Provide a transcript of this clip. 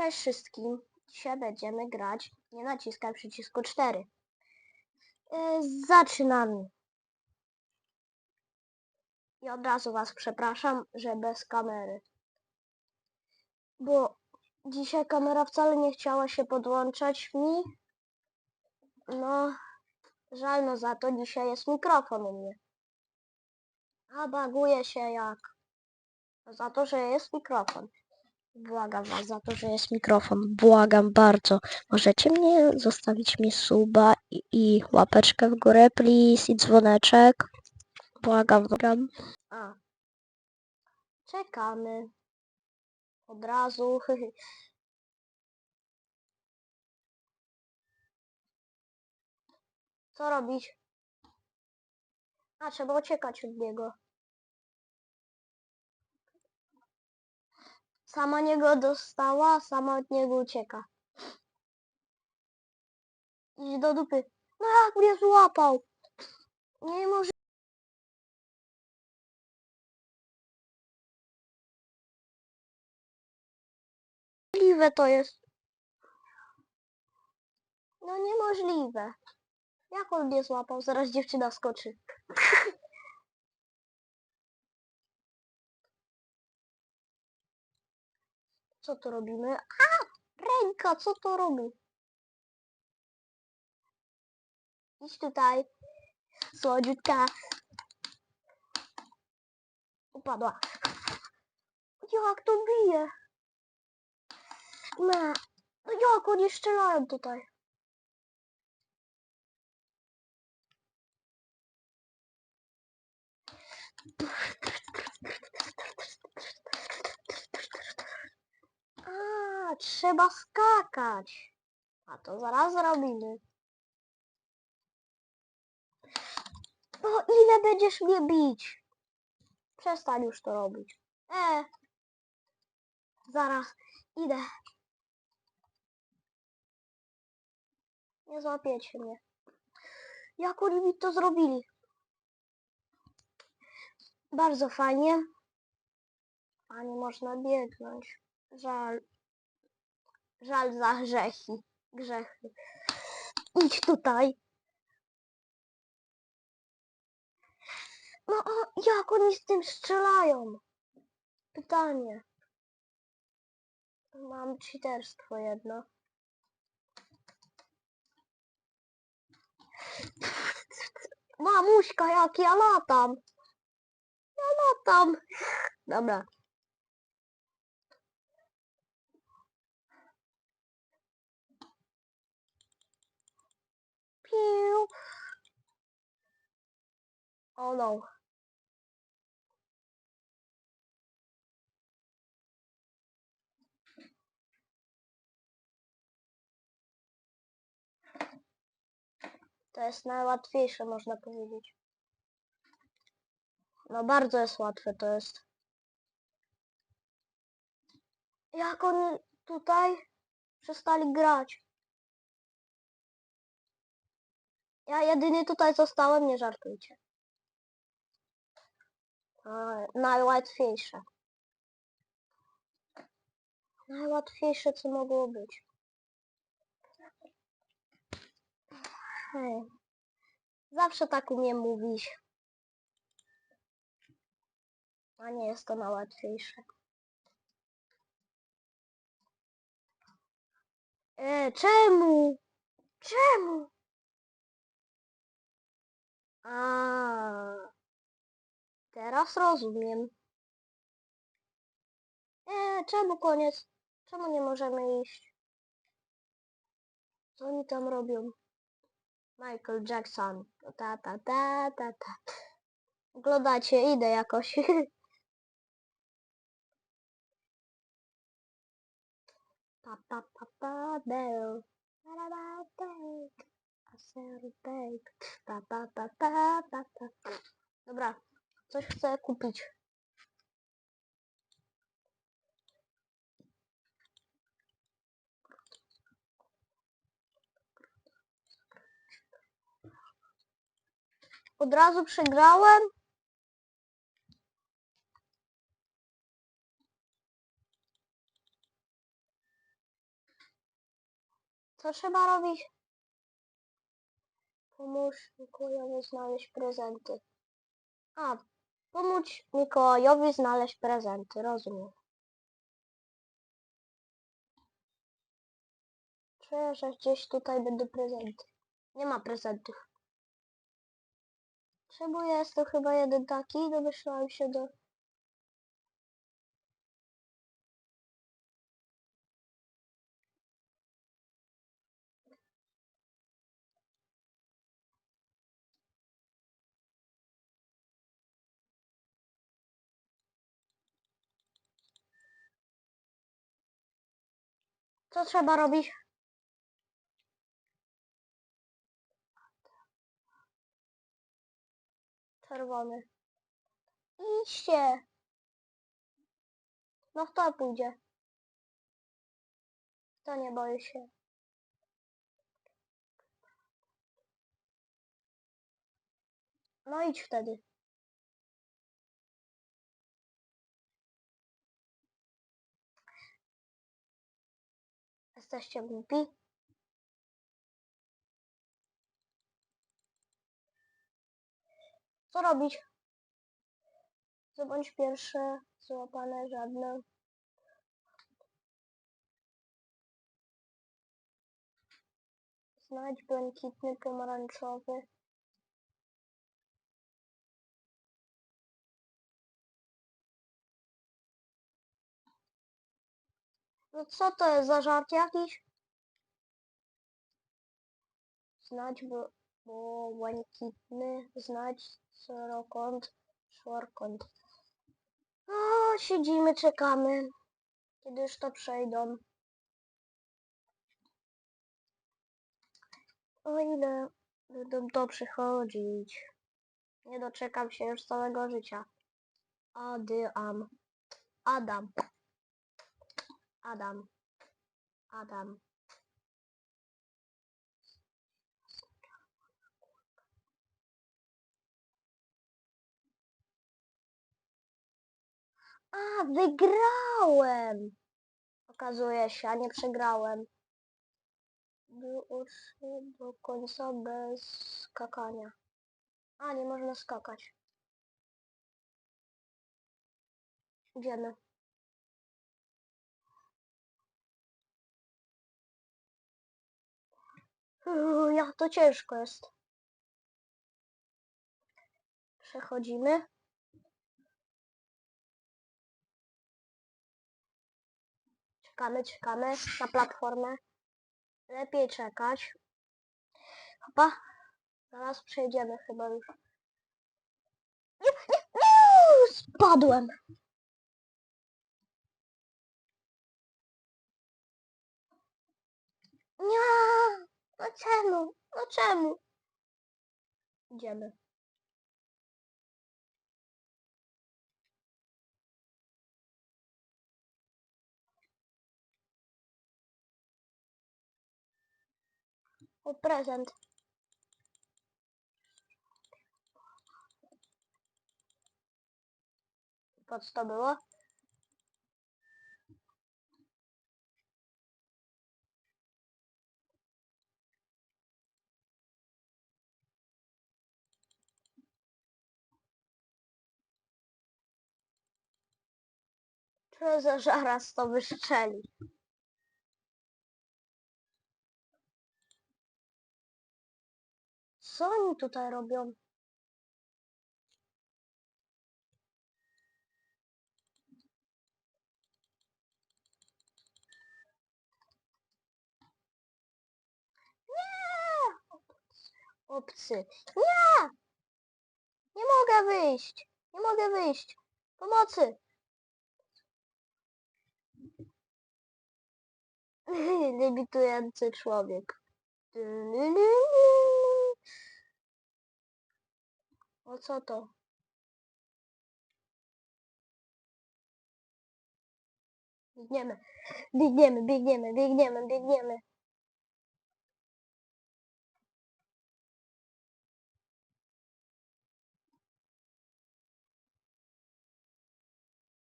Cześć wszystkim. Dzisiaj będziemy grać. Nie naciskaj przycisku 4. Yy, zaczynamy. I od razu Was przepraszam, że bez kamery. Bo dzisiaj kamera wcale nie chciała się podłączać mi. No, żal no za to dzisiaj jest mikrofon u mnie. A baguje się jak. Za to, że jest mikrofon. Błagam was za to, że jest mikrofon. Błagam bardzo. Możecie mnie zostawić mi suba i, i łapeczkę w górę, please, i dzwoneczek. Błagam, błagam. A. Czekamy. Od razu. Co robić? A, trzeba uciekać od niego. Sama niego dostała, sama od niego ucieka. Idź do dupy. No jak mnie złapał? Nie może. Możliwe to jest. No niemożliwe. Jak on mnie złapał? Zaraz dziewczyna skoczy. Co tu robimy? A! Ręka, co to robi? Idź tutaj. Słodziutka. Upadła. Jak to bije? No, jak oni strzelają tutaj? Trzeba skakać. A to zaraz zrobimy. No ile będziesz mnie bić? Przestań już to robić. E. Zaraz idę. Nie złapiecie mnie. Jak oni mi to zrobili? Bardzo fajnie. A nie można biegnąć. Żal. Żal za grzechy. Grzechy. Idź tutaj. No o, jak oni z tym strzelają? Pytanie. Mam cheaterstwo jedno. Mamuśka, jak ja latam. Ja latam. Dobra. Piu. Oh no. To jest najłatwiejsze, można powiedzieć. No bardzo jest łatwe to jest. Jak oni tutaj przestali grać? Ja jedynie tutaj zostałem, nie żartujcie. Najłatwiejsze. Najłatwiejsze, co mogło być. Hej. Zawsze tak umiem mówić. A nie jest to najłatwiejsze. E, czemu? Czemu? A. Teraz rozumiem. E, czemu koniec? Czemu nie możemy iść? Co oni tam robią? Michael Jackson. Ta ta ta ta ta. Oglądacie, idę jakoś. pa pa pa pa bell. Take. Pa pa pa pa pa pa. Dobra, coś chcę kupić. Od razu przegrałem. Co trzeba robić? Pomóż Mikołajowi znaleźć prezenty. A, pomóc Mikołajowi znaleźć prezenty, rozumiem. Czuję, że gdzieś tutaj będą prezenty. Nie ma prezentów. Czemu jest to chyba jeden taki? Domyślałem się do... Co trzeba robić? Czerwony. Idźcie! No kto pójdzie? Kto nie boi się? No idź wtedy. Jesteście głupi? Co robić? Zdobądź pierwsze złapane żadne. Znajdź błękitny, pomarańczowy. No co to jest za żart jakiś? Znać bo, bo błękitny, znać czworokąt, czworokąt. O, siedzimy, czekamy, kiedy już to przejdą. O ile będą to przychodzić. Nie doczekam się już całego życia. Adam. Adam. Adam. Adam. A, wygrałem! Okazuje się, a nie przegrałem. Doszło do końca bez skakania. A, nie można skakać. Idziemy. Uuu, Jak to ciężko jest. Przechodzimy. Czekamy, czekamy na platformę. Lepiej czekać. Chyba. Zaraz przejdziemy chyba już. Nie, nie, nie! Spadłem. Nie! No czemu? No czemu? Idziemy. O prezent. Po co to było? Że zaraz to wystrzeli. Co oni tutaj robią? Obcy. Nie! Nie mogę wyjść. Nie mogę wyjść. Pomocy! Lewitujący człowiek. O co to? Biegniemy, biegniemy, biegniemy, biegniemy, biegniemy.